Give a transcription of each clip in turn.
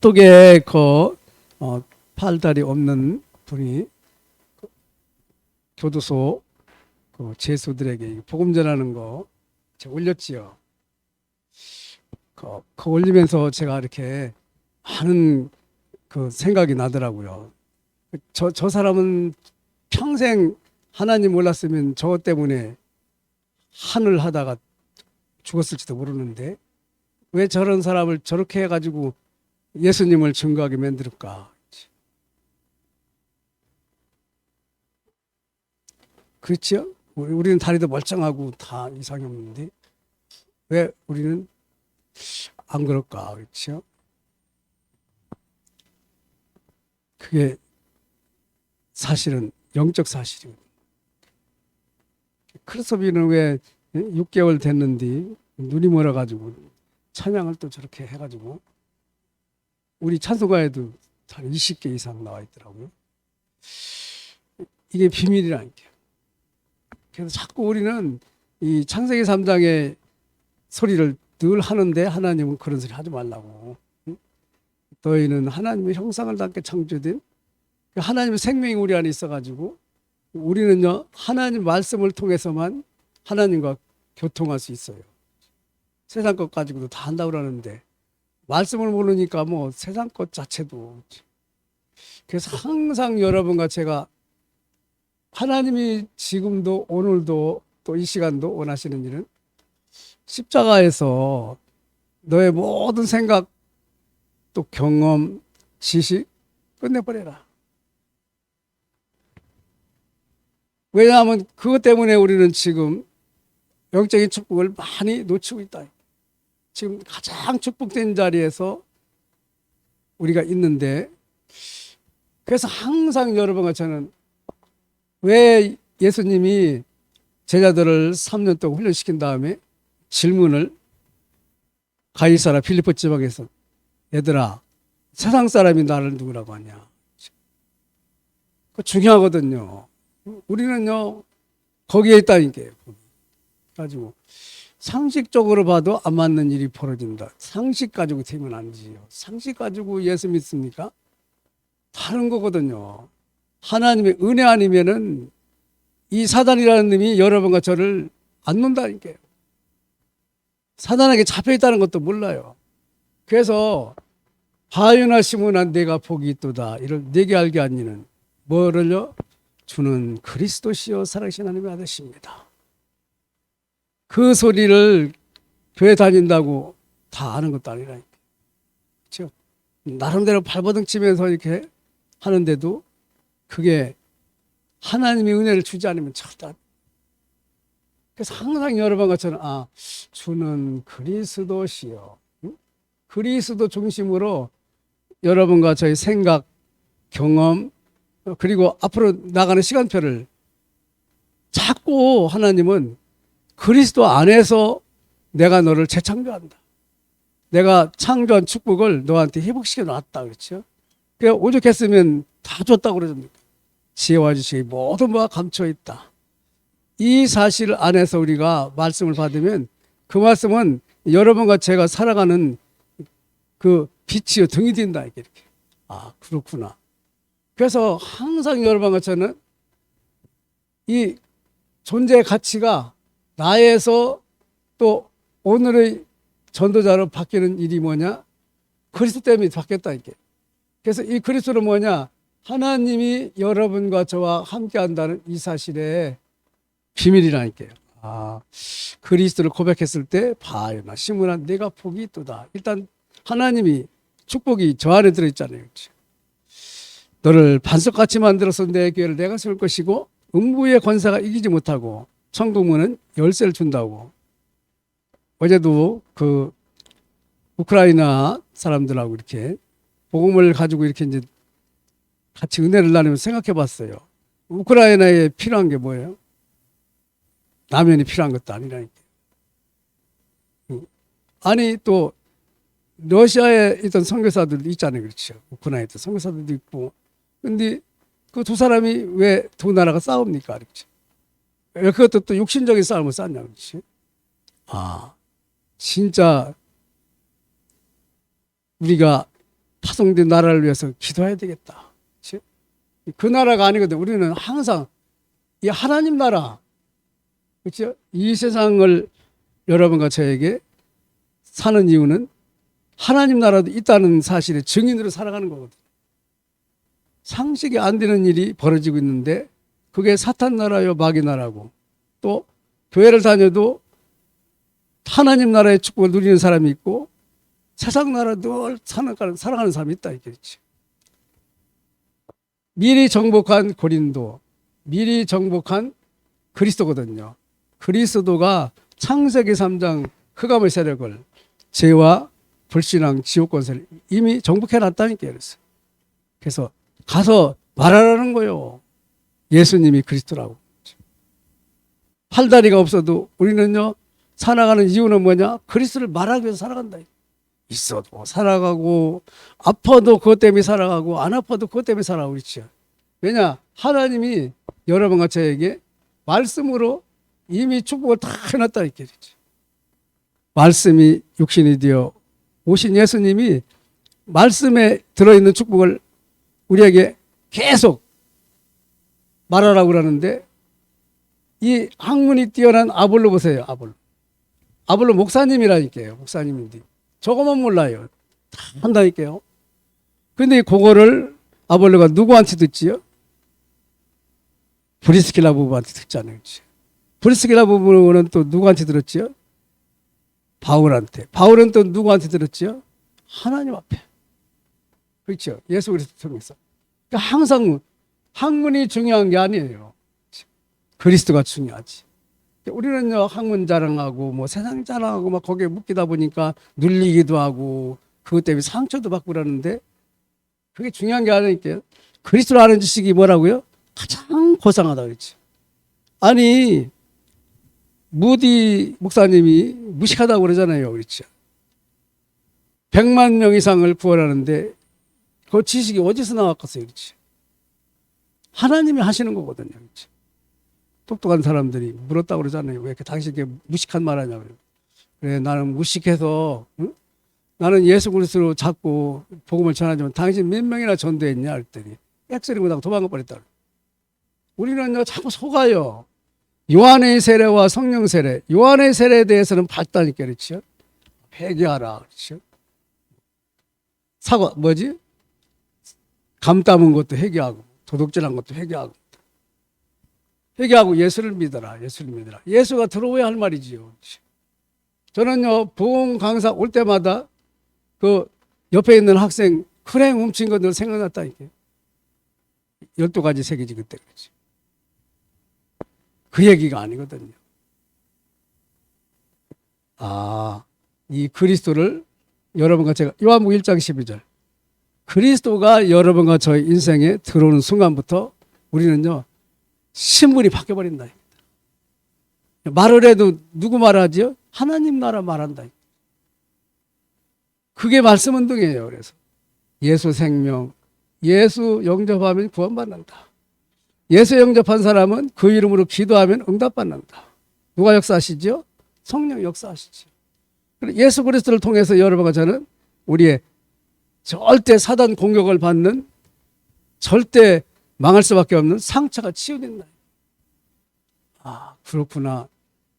쪽에 그 어, 팔다리 없는 분이 그 교도소 그 제수들에게 복음 전하는 거 제가 올렸지요. 그, 그 올리면서 제가 이렇게 많은 그 생각이 나더라고요. 저, 저 사람은 평생 하나님 몰랐으면 저 때문에 한을 하다가 죽었을지도 모르는데 왜 저런 사람을 저렇게 해가지고 예수님을 증거하게 만들까? 그렇죠? 우리- 우리는 다리도 멀쩡하고 다 이상이 없는데 왜 우리는 안 그럴까? 그렇죠? 그게 사실은 영적 사실이거든요. 크리스비는 왜 6개월 됐는데 눈이 멀어가지고 찬양을 또 저렇게 해가지고 우리 찬송가에도 한 20개 이상 나와 있더라고요. 이게 비밀이라는 게. 그래서 자꾸 우리는 이 창세기 3장의 소리를 늘 하는데 하나님은 그런 소리 하지 말라고. 응? 너희는 하나님의 형상을 닮게 창조된 하나님의 생명이 우리 안에 있어가지고 우리는요 하나님 말씀을 통해서만 하나님과 교통할 수 있어요. 세상 것 가지고도 다 한다고 그러는데 말씀을 모르니까 뭐 세상 것 자체도 그래서 항상 여러분과 제가 하나님이 지금도 오늘도 또 이 시간도 원하시는 일은 십자가에서 너의 모든 생각 또 경험 지식 끝내버려라. 왜냐하면 그것 때문에 우리는 지금 영적인 축복을 많이 놓치고 있다. 지금 가장 축복된 자리에서 우리가 있는데 그래서 항상 여러분과 저는 왜 예수님이 제자들을 3년 동안 훈련시킨 다음에 질문을 가이사라 필리포 지방에서 얘들아 세상 사람이 나를 누구라고 하냐? 그 중요하거든요. 우리는요 거기에 있다니까요 가지고 상식적으로 봐도 안 맞는 일이 벌어진다. 상식 가지고 되면 안 되지요. 상식 가지고 예수 믿습니까? 다른 거거든요. 하나님의 은혜 아니면은 이 사단이라는 놈이 여러분과 저를 안 논다니까요. 사단에게 잡혀 있다는 것도 몰라요. 그래서 바요나 시몬아 내가 복이 있도다. 이를 내게 알게 하니는 뭐를요? 주는 그리스도시요 살아계신 하나님의 아들십니다. 그 소리를 교회 다닌다고 다 아는 것도 아니라니까. 그렇죠? 나름대로 발버둥 치면서 이렇게 하는데도 그게 하나님의 은혜를 주지 않으면 절대 안 그래서 항상 여러분과 저는 아 주는 그리스도시요. 응? 그리스도 중심으로 여러분과 저희 생각, 경험 그리고 앞으로 나가는 시간표를 자꾸 하나님은 그리스도 안에서 내가 너를 재창조한다. 내가 창조한 축복을 너한테 회복시켜 놨다. 그렇죠? 그 오죽했으면 다 줬다고 그러십니까? 지혜와 지식이 모든 바가 감춰 있다. 이 사실 안에서 우리가 말씀을 받으면 그 말씀은 여러분과 제가 살아가는 그 빛이요 등이 된다 이렇게. 아 그렇구나. 그래서 항상 여러분과 저는 이 존재의 가치가 나에서 또 오늘의 전도자로 바뀌는 일이 뭐냐? 그리스도 때문에 바뀌었다 이게. 그래서 이 그리스도는 뭐냐? 하나님이 여러분과 저와 함께 한다는 이 사실의 비밀이라니까요. 아, 그리스도를 고백했을 때 바요나 시므나 내가 복이 있도다. 일단 하나님이 축복이 저 안에 들어 있잖아요. 그렇죠? 너를 반석같이 만들어서 내 교회를 내가 세울 것이고 음부의 권세가 이기지 못하고 천국문은 열쇠를 준다고. 어제도 그 우크라이나 사람들하고 이렇게 복음을 가지고 이렇게 이제 같이 은혜를 나누면서 생각해 봤어요. 우크라이나에 필요한 게 뭐예요? 라면이 필요한 것도 아니라니까. 아니 또 러시아에 있던 선교사들도 있잖아요. 그렇죠. 우크라이나에 있던 선교사들도 있고. 근데 그 두 사람이 왜 두 나라가 싸웁니까? 그렇죠. 왜 그것도 또 육신적인 싸움을 싸냐, 그렇지? 아, 진짜 우리가 파송된 나라를 위해서 기도해야 되겠다. 그치? 그 나라가 아니거든. 우리는 항상 이 하나님 나라, 그렇죠? 이 세상을 여러분과 저에게 사는 이유는 하나님 나라도 있다는 사실의 증인으로 살아가는 거거든. 상식이 안 되는 일이 벌어지고 있는데 그게 사탄 나라요 마귀 나라고 또 교회를 다녀도 하나님 나라의 축복을 누리는 사람이 있고 세상 나라 늘 살아가는, 살아가는 사람이 있다 이겠지. 미리 정복한 고린도, 미리 정복한 그리스도거든요. 그리스도가 창세기 3장 흑암의 세력을 죄와 불신앙, 지옥 권세를 이미 정복해 놨다니까요. 그래서. 그래서 가서 말하라는 거요. 예수님이 그리스도라고. 팔다리가 없어도 우리는요, 살아가는 이유는 뭐냐? 그리스도를 말하기 위해서 살아간다. 있어도 살아가고, 아파도 그것 때문에 살아가고, 안 아파도 그것 때문에 살아가고, 그렇죠. 왜냐? 하나님이 여러분과 저에게 말씀으로 이미 축복을 다 해놨다. 이렇게 그렇죠. 말씀이 육신이 되어 오신 예수님이 말씀에 들어있는 축복을 우리에게 계속 말하라고 그러는데 이 학문이 뛰어난 아볼로 보세요. 아볼로. 아볼로 목사님이라니까요. 목사님인데 저거만 몰라요. 다 한다니까요. 근데 그거를 아볼로가 누구한테 듣지요? 브리스킬라 부부한테 듣잖아요. 브리스킬라 부부는 또 누구한테 들었지요? 바울한테. 바울은 또 누구한테 들었지요? 하나님 앞에. 그렇죠. 예수 그리스도 통해서. 그러니까 항상 학문이 중요한 게 아니에요. 그리스도가 중요하지. 우리는 요 학문 자랑하고 뭐 세상 자랑하고 막 거기에 묶이다 보니까 눌리기도 하고 그것 때문에 상처도 받고 그러는데 그게 중요한 게 아니니까요. 그리스도를 아는 지식이 뭐라고요? 가장 고상하다 그랬지. 아니 무디 목사님이 무식하다고 그러잖아요. 그렇죠. 100만 명 이상을 구원하는데 그 지식이 어디서 나왔겠어요. 그렇지. 하나님이 하시는 거거든요. 똑똑한 사람들이 물었다고 그러잖아요. 왜 이렇게 당신 이렇게 무식한 말 하냐고. 그래, 나는 무식해서, 응? 나는 예수 그리스도로 잡고 복음을 전하지만 당신 몇 명이나 전도했냐? 했더니, 엑소리 못하고 도망가 버렸다. 우리는요, 자꾸 속아요. 요한의 세례와 성령 세례, 요한의 세례에 대해서는 봤다니까, 그렇죠? 회개하라, 그렇죠? 사과, 뭐지? 감 담은 것도 회개하고, 도둑질한 것도 회개하고. 회개하고 예수를 믿어라, 예수를 믿어라. 예수가 들어오야 할 말이지요. 저는요, 보험 강사 올 때마다 그 옆에 있는 학생 크랭 훔친 거늘 생각났다니까. 12가지 세계지 그때 그렇지. 그 얘기가 아니거든요. 아, 이 그리스도를 여러분과 제가 요한복 1장 12절 그리스도가 여러분과 저희 인생에 들어오는 순간부터 우리는요 신분이 바뀌어 버린다. 말을 해도 누구 말하지요? 하나님 나라 말한다. 그게 말씀 운동이에요. 그래서 예수 생명, 예수 영접하면 구원받는다. 예수 영접한 사람은 그 이름으로 기도하면 응답받는다. 누가 역사하시죠? 성령 역사하시죠. 예수 그리스도를 통해서 여러분과 저는 우리의 절대 사단 공격을 받는 절대 망할 수밖에 없는 상처가 치유된다. 아, 그렇구나.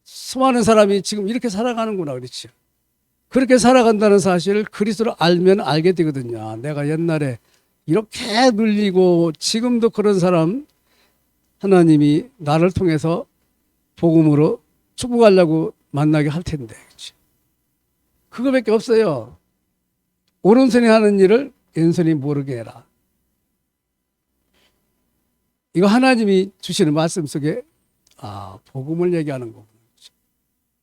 수많은 사람이 지금 이렇게 살아가는구나. 그렇죠. 그렇게 살아간다는 사실을 그리스도를 알면 알게 되거든요. 아, 내가 옛날에 이렇게 눌리고 지금도 그런 사람 하나님이 나를 통해서 복음으로 축복하려고 만나게 할 텐데. 그렇죠. 그거밖에 없어요. 오른손이 하는 일을 왼손이 모르게 해라. 이거 하나님이 주시는 말씀 속에 아, 복음을 얘기하는 거구나.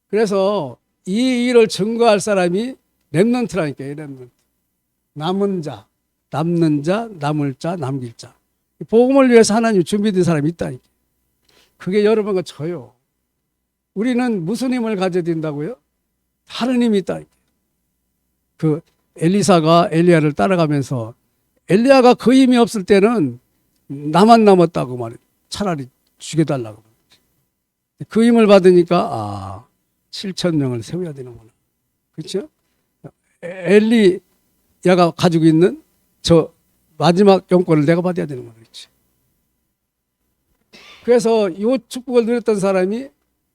그래서 이 일을 증거할 사람이 랩런트라니까요, 랩런트. 남은 자, 남는 자, 남을 자, 남길 자. 복음을 위해서 하나님 준비된 사람이 있다니까. 그게 여러분과 저요. 우리는 무슨 힘을 가져야 된다고요? 힘이 있다니까. 그 엘리사가 엘리야를 따라가면서 엘리야가 그 힘이 없을 때는 나만 남았다고 말해. 차라리 죽여달라고. 그 힘을 받으니까 아 7천 명을 세워야 되는구나. 그렇죠? 엘리야가 가지고 있는 저 마지막 영권을 내가 받아야 되는 거그렇지 그래서 요 축복을 누렸던 사람이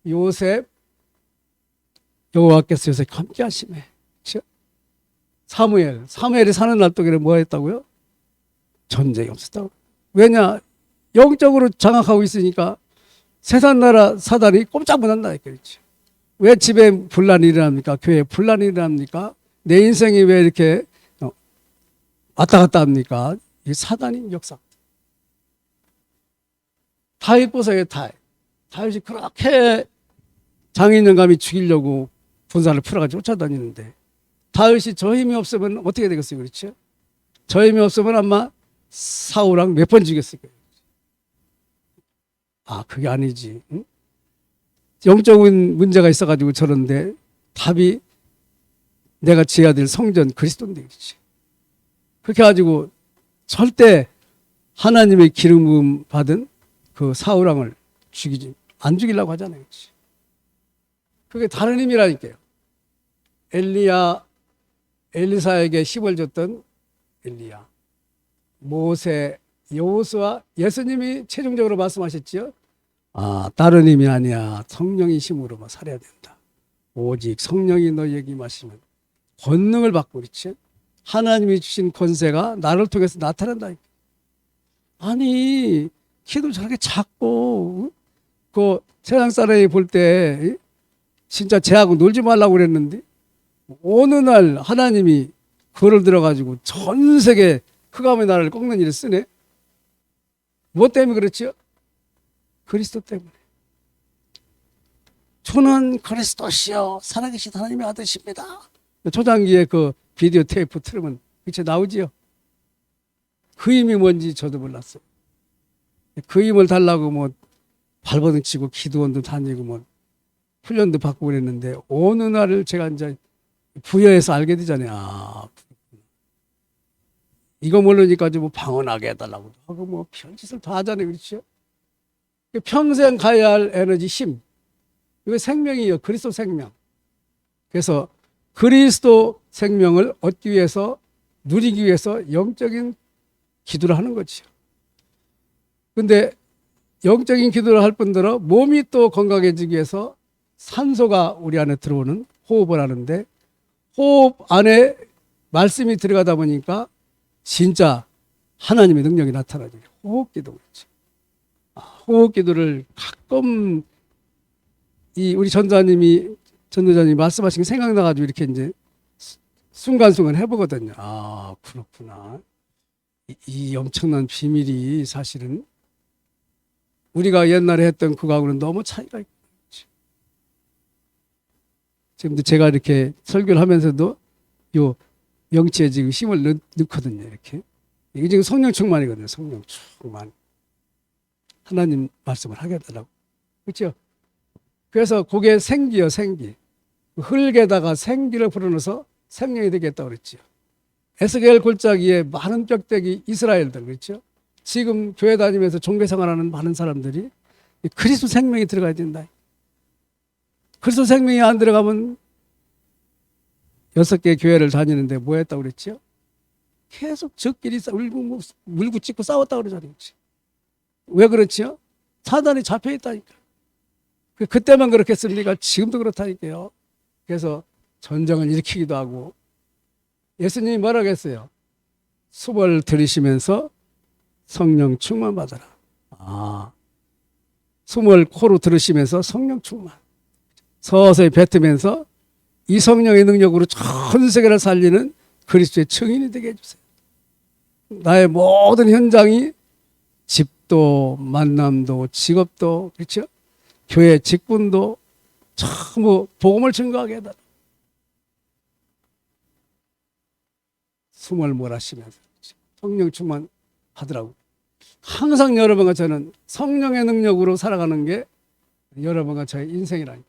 요셉 여호와께서 요셉 함께 하시네. 사무엘, 사무엘이 사는 날 동안에 뭐 했다고요? 전쟁이 없었다고. 왜냐? 영적으로 장악하고 있으니까 세상 나라 사단이 꼼짝 못 한다. 그렇지. 왜 집에 분란이 일어납니까? 교회에 분란이 일어납니까? 내 인생이 왜 이렇게 어, 왔다 갔다 합니까? 이 사단인 역사. 다윗 보세요, 다윗. 다윗이 그렇게 장인영감이 죽이려고 군사를 풀어가지고 쫓아다니는데 다윗이 저 힘이 없으면 어떻게 되겠어요, 그렇죠? 저 힘이 없으면 아마 사우랑 몇 번 죽였을 거예요. 아, 그게 아니지. 응? 영적인 문제가 있어가지고 저런데 답이 내가 지어야 될 성전 그리스도인데 그렇지. 그렇게 해가지고 절대 하나님의 기름 받은 그 사우랑을 죽이지 안 죽이려고 하잖아요. 그게 다른 의미라니까요. 엘리야 엘리사에게 힘을 줬던 엘리야 모세 여호수아 예수님이 최종적으로 말씀하셨지요. 아 다른 의미 아니야. 성령의 힘으로만 살아야 된다. 오직 성령이 너에게 임하시면 권능을 받고 그렇지. 하나님이 주신 권세가 나를 통해서 나타난다. 아니 키도 저렇게 작고 그 세상 사람이 볼 때 진짜 쟤하고 놀지 말라고 그랬는데 어느 날 하나님이 그를 들어가지고 전 세계 흑암의 나라를 꺾는 일을 쓰네. 뭐 때문에 그렇죠? 그리스도 때문에. 저는 그리스도시요 살아계신 하나님의 아들십니다. 초장기에 그 비디오 테이프 틀으면 그쵸 나오지요. 그 힘이 뭔지 저도 몰랐어요. 그 힘을 달라고 뭐 발버둥 치고 기도원도 다니고 뭐 훈련도 받고 그랬는데 어느 날을 제가 이제 부여해서 알게 되잖아요. 아, 이거 모르니까 뭐 방언하게 해달라고 하고 뭐 별짓을 다 하잖아요. 그렇죠? 평생 가야 할 에너지 힘. 이거 생명이에요. 그리스도 생명. 그래서 그리스도 생명을 얻기 위해서 누리기 위해서 영적인 기도를 하는 거죠. 근데 영적인 기도를 할 뿐더러 몸이 또 건강해지기 위해서 산소가 우리 안에 들어오는 호흡을 하는데 호흡 안에 말씀이 들어가다 보니까 진짜 하나님의 능력이 나타나죠. 호흡 기도 그렇죠. 아, 호흡 기도를 가끔 이 우리 전자님이 전도자님이 말씀하신 게 생각나가지고 이렇게 이제 순간순간 해보거든요. 아 그렇구나. 이, 이 엄청난 비밀이 사실은 우리가 옛날에 했던 그거하고는 너무 차이가 있죠. 지금도 제가 이렇게 설교를 하면서도 요 영치에 지금 힘을 넣, 넣거든요. 이렇게. 이게 지금 성령 충만이거든요. 성령 충만. 하나님 말씀을 하게 되라고. 그렇죠? 그래서 그게 생기요, 생기. 흙에다가 생기를 불어넣어서 생명이 되겠다고 그랬죠. 에스겔 골짜기에 많은 뼈대기 이스라엘들, 그렇죠? 지금 교회 다니면서 종교 생활하는 많은 사람들이 그리스도 생명이 들어가야 된다. 그리스도 생명이 안 들어가면 여섯 개 교회를 다니는데 뭐 했다고 그랬죠? 계속 적끼리 싸, 울고, 물고 찍고 싸웠다고 그러잖아요. 왜 그렇지요? 사단이 잡혀 있다니까. 그- 그때만 그렇겠습니까? 지금도 그렇다니까요. 그래서 전쟁을 일으키기도 하고 예수님이 뭐라고 했어요? 수벌 들이시면서 성령 충만 받아라. 아, 숨을 코로 들으시면서 성령 충만. 서서히 뱉으면서 이 성령의 능력으로 전 세계를 살리는 그리스도의 증인이 되게 해주세요. 나의 모든 현장이 집도 만남도 직업도 그렇죠? 교회 직분도 전부 복음을 증거하게 해달라. 숨을 몰아쉬면서 그렇죠? 성령 충만 하더라고. 항상 여러분과 저는 성령의 능력으로 살아가는 게 여러분과 저의 인생이라니.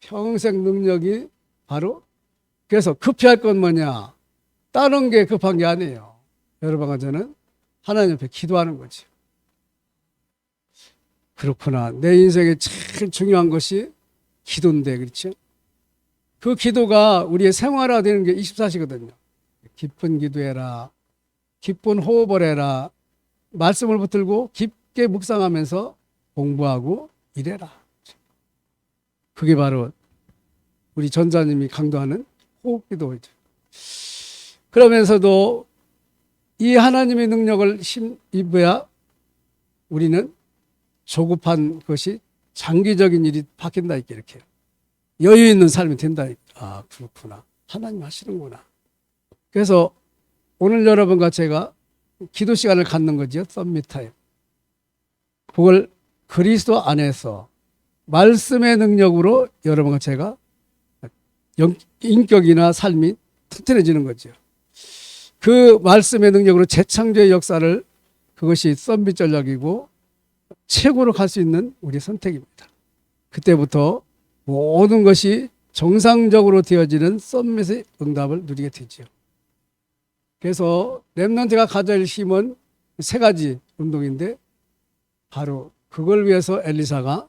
평생 능력이 바로 그래서 급해할 건 뭐냐? 다른 게 급한 게 아니에요. 여러분과 저는 하나님 앞에 기도하는 거지. 그렇구나. 내 인생에 제일 중요한 것이 기도인데, 그렇죠? 그 기도가 우리의 생활화되는 게 24시거든요. 깊은 기도해라. 기쁜 호흡을 해라. 말씀을 붙들고 깊게 묵상하면서 공부하고 일해라. 그게 바로 우리 전자님이 강조하는 호흡기도죠. 그러면서도 이 하나님의 능력을 힘입어야 우리는 조급한 것이 장기적인 일이 바뀐다 이렇게 여유 있는 삶이 된다. 아 그렇구나. 하나님 하시는구나. 그래서 오늘 여러분과 제가 기도 시간을 갖는 거죠. 썸밋 타임. 그걸 그리스도 안에서 말씀의 능력으로 여러분과 제가 영- 인격이나 삶이 튼튼해지는 거죠. 그 말씀의 능력으로 재창조의 역사를 그것이 썸밋 전략이고 최고로 갈 수 있는 우리 선택입니다. 그때부터 모든 것이 정상적으로 되어지는 썸밋의 응답을 누리게 되죠. 그래서 랩런트가 가져야 할 힘은 세 가지 운동인데 바로 그걸 위해서 엘리사가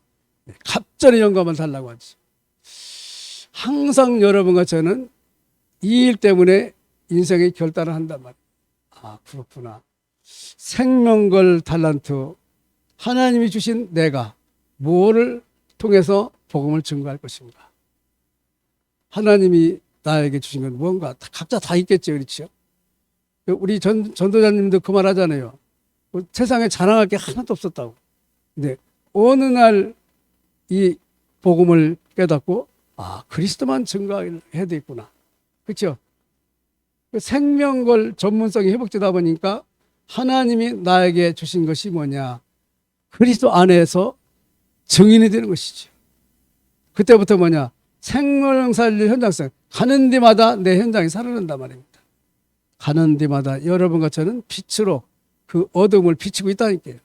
갑절의 영감을 달라고 하지. 항상 여러분과 저는 이 일 때문에 인생의 결단을 한단 말이에요. 아, 그렇구나. 생명걸 달란트. 하나님이 주신 내가 무엇을 통해서 복음을 증거할 것인가. 하나님이 나에게 주신 건 무언가 다- 각자 다 있겠죠. 그렇죠? 우리 전, 전도자님도 그 말 하잖아요. 뭐 세상에 자랑할 게 하나도 없었다고. 근데 어느 날 이 복음을 깨닫고 아 그리스도만 증거해야 되겠구나. 그렇죠? 그 생명걸 전문성이 회복되다 보니까 하나님이 나에게 주신 것이 뭐냐? 그리스도 안에서 증인이 되는 것이죠. 그때부터 뭐냐? 생명 살릴 현장성. 가는 데마다 내 현장이 살아난단 말입니다. 가는 데마다 여러분과 저는 빛으로 그 어둠을 비치고 있다니까요.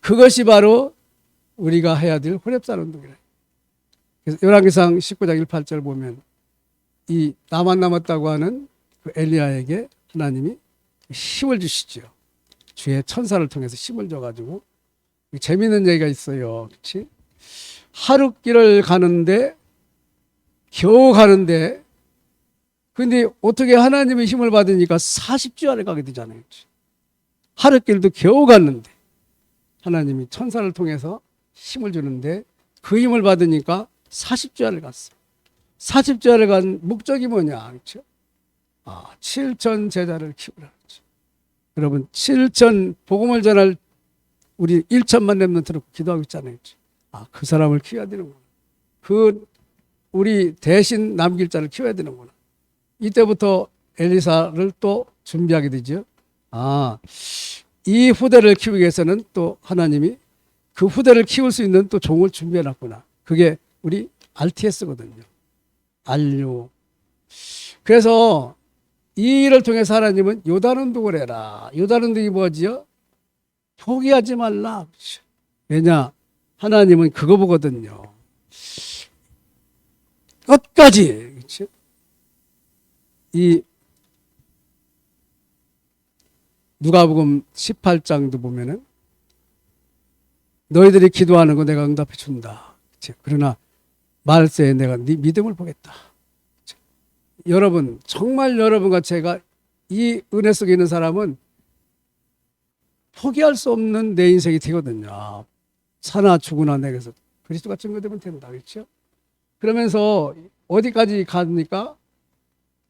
그것이 바로 우리가 해야 될 호랩산 운동이라. 그래서 열왕기상 19장 18절 보면 이 나만 남았다고 하는 그 엘리야에게 하나님이 힘을 주시죠. 주의 천사를 통해서 힘을 줘가지고 재미있는 얘기가 있어요. 그렇지? 하룻길을 가는데 겨우 가는데 근데 어떻게 하나님의 힘을 받으니까 40주 안에 가게 되잖아요. 그렇지? 하룻길도 겨우 갔는데 하나님이 천사를 통해서 힘을 주는데 그 힘을 받으니까 40주야를 갔어. 40주야를 간 목적이 뭐냐? 그렇죠? 아, 7천 제자를 키우라. 그렇죠? 여러분, 7천 복음을 전할 우리 1천만 렘넌트로 기도하고 있잖아요. 그렇죠? 아, 그 사람을 키워야 되는구나. 그 우리 대신 남길 자를 키워야 되는구나. 이때부터 엘리사를 또 준비하게 되죠. 아, 이 후대를 키우기 위해서는 또 하나님이 그 후대를 키울 수 있는 또 종을 준비해 놨구나. 그게 우리 RTS거든요. 안료. 그래서 이 일을 통해서 하나님은 요단 운동을 해라. 요단 운동이 뭐지요? 포기하지 말라. 왜냐? 하나님은 그거 보거든요. 끝까지. 그렇죠? 이 누가복음 18장도 보면은 너희들이 기도하는 거 내가 응답해 준다. 그치? 그러나 말세에 내가 네 믿음을 보겠다. 그치? 여러분 정말 여러분과 제가 이 은혜 속에 있는 사람은 포기할 수 없는 내 인생이 되거든요. 사나 죽으나 내게서 그리스도가 증거되면 된다. 그렇죠? 그러면서 어디까지 가니까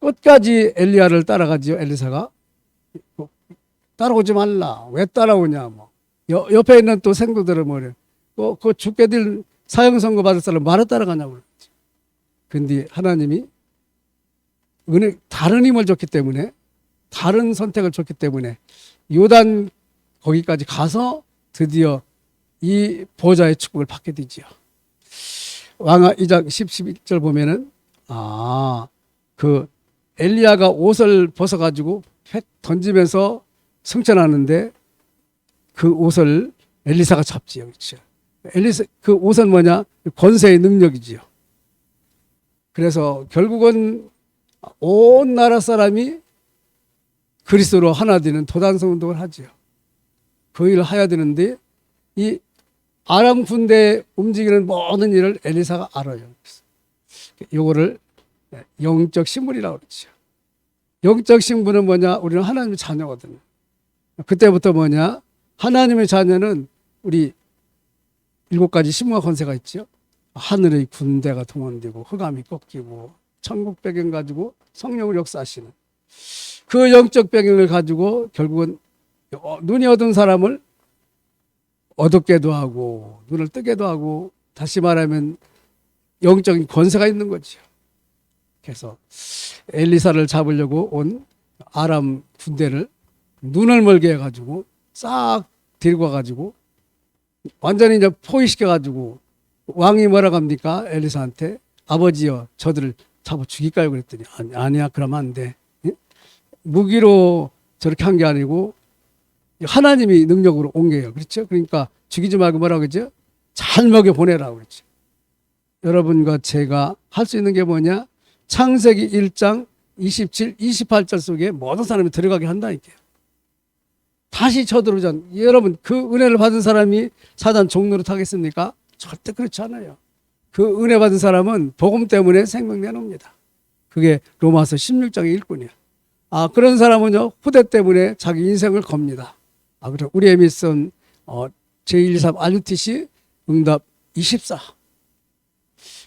끝까지 엘리야를 따라가지요. 엘리사가 따라오지 말라. 왜 따라오냐 뭐. 여, 옆에 있는 또 생도들은 뭐래. 그, 그 죽게 될 사형 선고 받을 사람 말을 따라가냐고 그러지. 근데 하나님이 은혜 다른 힘을 줬기 때문에 다른 선택을 줬기 때문에 요단 거기까지 가서 드디어 이 보좌의 축복을 받게 되지요. 왕하 2장 10, 11절 보면은 아, 그 엘리야가 옷을 벗어 가지고 획 던지면서 승천하는데 그 옷을 엘리사가 잡지요. 그렇죠. 엘리사 그 옷은 뭐냐? 권세의 능력이지요. 그래서 결국은 온 나라 사람이 그리스도로 하나 되는 도단성 운동을 하지요. 그 일을 해야 되는데 이 아람 군대 움직이는 모든 일을 엘리사가 알아요. 요거를 영적 신물이라고 그러죠. 영적 신분은 뭐냐? 우리는 하나님의 자녀거든요. 그때부터 뭐냐? 하나님의 자녀는 우리 일곱 가지 신무와 권세가 있죠. 하늘의 군대가 동원되고 흑암이 꺾이고 천국 배경 가지고 성령을 역사하시는 그 영적 배경을 가지고 결국은 어, 눈이 어두운 사람을 어둡게도 하고 눈을 뜨게도 하고 다시 말하면 영적인 권세가 있는 거죠. 그래서 엘리사를 잡으려고 온 아람 군대를 눈을 멀게 해가지고 싹 데리고 와가지고 완전히 이제 포위시켜 가지고 왕이 뭐라고 합니까? 엘리사한테 아버지여 저들을 잡아 죽일까요? 그랬더니 아니, 아니야 그러면 안 돼. 예? 무기로 저렇게 한 게 아니고 하나님이 능력으로 온 거예요. 그렇죠? 그러니까 죽이지 말고 뭐라고 그러죠? 잘 먹여 보내라고 그랬죠. 여러분과 제가 할 수 있는 게 뭐냐? 창세기 1장 27, 28절 속에 모든 사람이 들어가게 한다니까요. 다시 쳐들어오자. 여러분, 그 은혜를 받은 사람이 사단 종로로 타겠습니까? 절대 그렇지 않아요. 그 은혜 받은 사람은 복음 때문에 생명 내놓습니다. 그게 로마서 16장의 일꾼이야. 아, 그런 사람은요, 후대 때문에 자기 인생을 겁니다. 아, 그래. 우리의 미션, 어, 제123 RUTC 응답 24.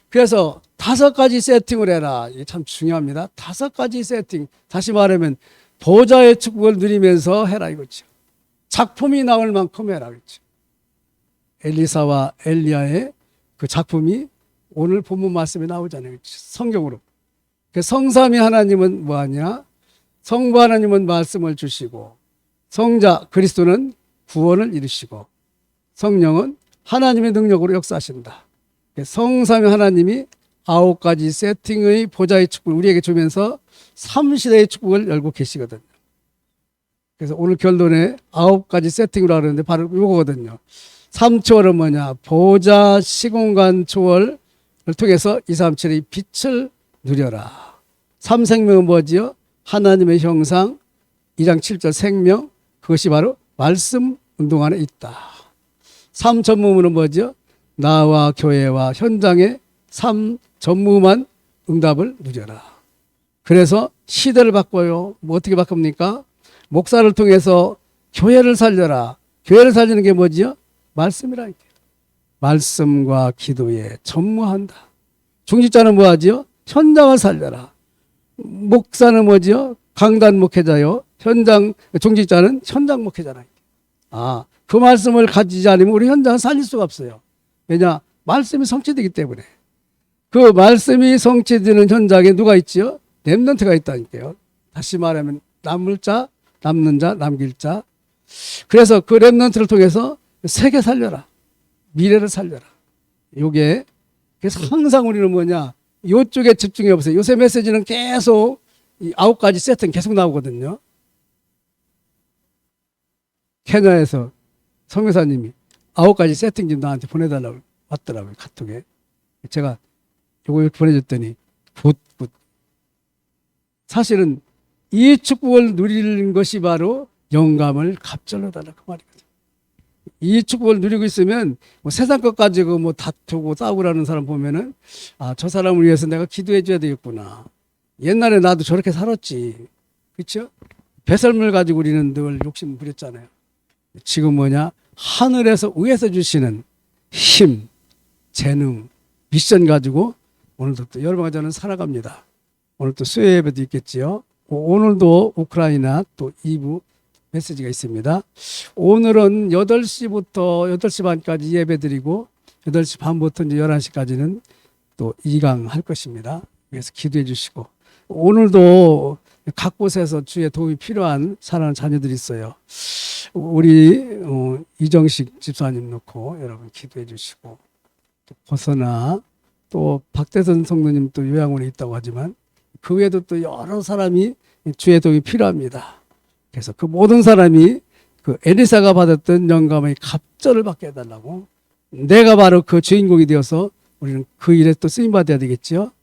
그래서 다섯 가지 세팅을 해라. 이게 참 중요합니다. 다섯 가지 세팅. 다시 말하면 보좌의 축복을 누리면서 해라 이거죠. 작품이 나올 만큼 해라 그렇죠. 엘리사와 엘리야의 그 작품이 오늘 본문 말씀에 나오잖아요. 그렇죠? 성경으로. 그 성삼위 하나님은 뭐하냐? 성부 하나님은 말씀을 주시고 성자 그리스도는 구원을 이루시고 성령은 하나님의 능력으로 역사하신다. 성삼위 하나님이 아홉 가지 세팅의 보좌의 축복을 우리에게 주면서 삼시대의 축복을 열고 계시거든요. 그래서 오늘 결론에 아홉 가지 세팅으로 하는데 바로 이거거든요. 삼초월은 뭐냐? 보좌 시공간 초월을 통해서 237의 빛을 누려라. 삼생명은 뭐지요? 하나님의 형상, 2장 7절 생명, 그것이 바로 말씀 운동 안에 있다. 삼전무문은 뭐죠? 나와 교회와 현장의 삶 전무만 응답을 누려라. 그래서 시대를 바꿔요. 뭐 어떻게 바꿉니까? 목사를 통해서 교회를 살려라. 교회를 살리는 게 뭐지요? 말씀이라니까. 말씀과 기도에 전무한다. 중직자는 뭐하지요? 현장을 살려라. 목사는 뭐지요? 강단 목회자요. 현장 중직자는 현장 목회자라. 아, 그 말씀을 가지지 않으면 우리 현장을 살릴 수가 없어요. 왜냐? 말씀이 성취되기 때문에. 그 말씀이 성취되는 현장에 누가 있지요? 렘넌트가 있다니까요. 다시 말하면 남을 자, 남는 자, 남길 자. 그래서 그 렘넌트를 통해서 세계 살려라. 미래를 살려라. 요게 그래서 항상 우리는 뭐냐? 요쪽에 집중해 보세요. 요새 메시지는 계속 이 아홉 가지 세트는 계속 나오거든요. 케냐에서 성교사님이 아홉 가지 세팅 좀 나한테 보내달라고 왔더라고요. 카톡에. 제가 이렇게 보내줬더니 굿, 굿. 사실은 이 축복을 누리는 것이 바로 영감을 갑절로 달라 그 말이거든요. 이 축복을 누리고 있으면 뭐 세상 것 가지고 뭐 다투고 싸우라는 사람 보면은 아 저 사람을 위해서 내가 기도해 줘야 되겠구나. 옛날에 나도 저렇게 살았지. 그렇죠? 배설물 가지고 우리는 늘 욕심 부렸잖아요. 지금 뭐냐? 하늘에서 위에서 주시는 힘, 재능, 미션 가지고 오늘도 또 저는 살아갑니다. 오늘 또 수요 예배도 있겠지요. 오늘도 우크라이나 또 2부 메시지가 있습니다. 오늘은 8시부터 8시 반까지 예배 드리고 8시 반부터 이제 11시까지는 또 2강 할 것입니다. 그래서 기도해 주시고 오늘도 각 곳에서 주의 도움이 필요한 사랑하는 자녀들이 있어요. 우리 어, 이정식 집사님 놓고 여러분 기도해 주시고 또 벗어나 또 박대선 성도님 또 요양원에 있다고 하지만 그 외에도 또 여러 사람이 주의 도움이 필요합니다. 그래서 그 모든 사람이 그 에리사가 받았던 영감의 갑절을 받게 해달라고 내가 바로 그 주인공이 되어서 우리는 그 일에 또 쓰임 받아야 되겠죠.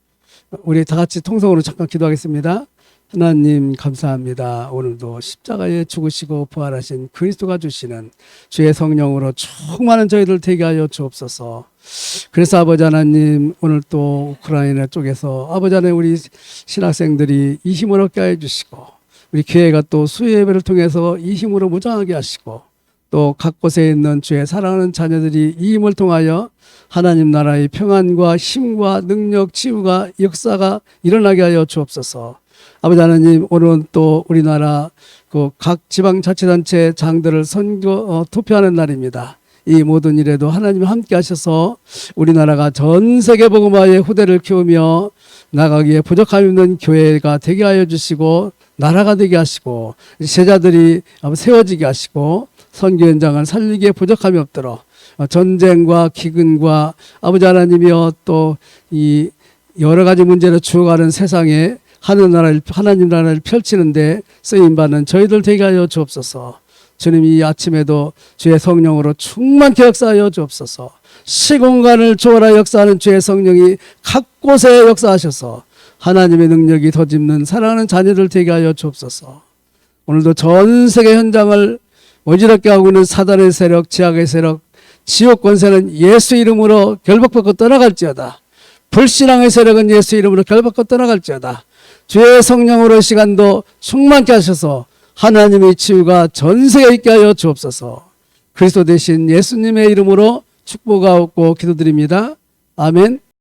우리 다 같이 통성으로 잠깐 기도하겠습니다. 하나님 감사합니다. 오늘도 십자가에 죽으시고 부활하신 그리스도가 주시는 주의 성령으로 충만한 저희들 되게 하여 주옵소서. 그래서 아버지 하나님 오늘 또 우크라이나 쪽에서 아버지 하나님 우리 신학생들이 이 힘을 얻게 해 주시고 우리 교회가 또 수요 예배를 통해서 이 힘으로 무장하게 하시고 또 각 곳에 있는 주의 사랑하는 자녀들이 이 힘을 통하여 하나님 나라의 평안과 힘과 능력, 치유가 역사가 일어나게 하여 주옵소서. 아버지 하나님 오늘은 또 우리나라 그 각 지방자치단체 장들을 선거 어, 투표하는 날입니다. 이 모든 일에도 하나님 함께 하셔서 우리나라가 전 세계 복음화의 후대를 키우며 나가기에 부족함이 없는 교회가 되게 하여 주시고 나라가 되게 하시고 제자들이 세워지게 하시고 선교 현장을 살리기에 부족함이 없도록 어, 전쟁과 기근과 아버지 하나님이여 또 이 여러 가지 문제를 주어가는 세상에 하늘 나라를 하나님 나라를 펼치는데 쓰임 받는 저희들 되게 하여 주옵소서. 주님 이 아침에도 주의 성령으로 충만케 역사하여 주옵소서. 시공간을 초월하 역사하는 주의 성령이 각 곳에 역사하셔서 하나님의 능력이 더 짚는 사랑하는 자녀들 되게 하여 주옵소서. 오늘도 전 세계 현장을 어지럽게 하고 있는 사단의 세력, 지악의 세력, 지옥 권세는 예수 이름으로 결박받고 떠나갈지어다. 불신앙의 세력은 예수 이름으로 결박받고 떠나갈지어다. 주의 성령으로 이 시간도 충만케 하셔서 하나님의 치유가 전 세계에 있게 하여 주옵소서. 그리스도 대신 예수님의 이름으로 축복하고 기도드립니다. 아멘.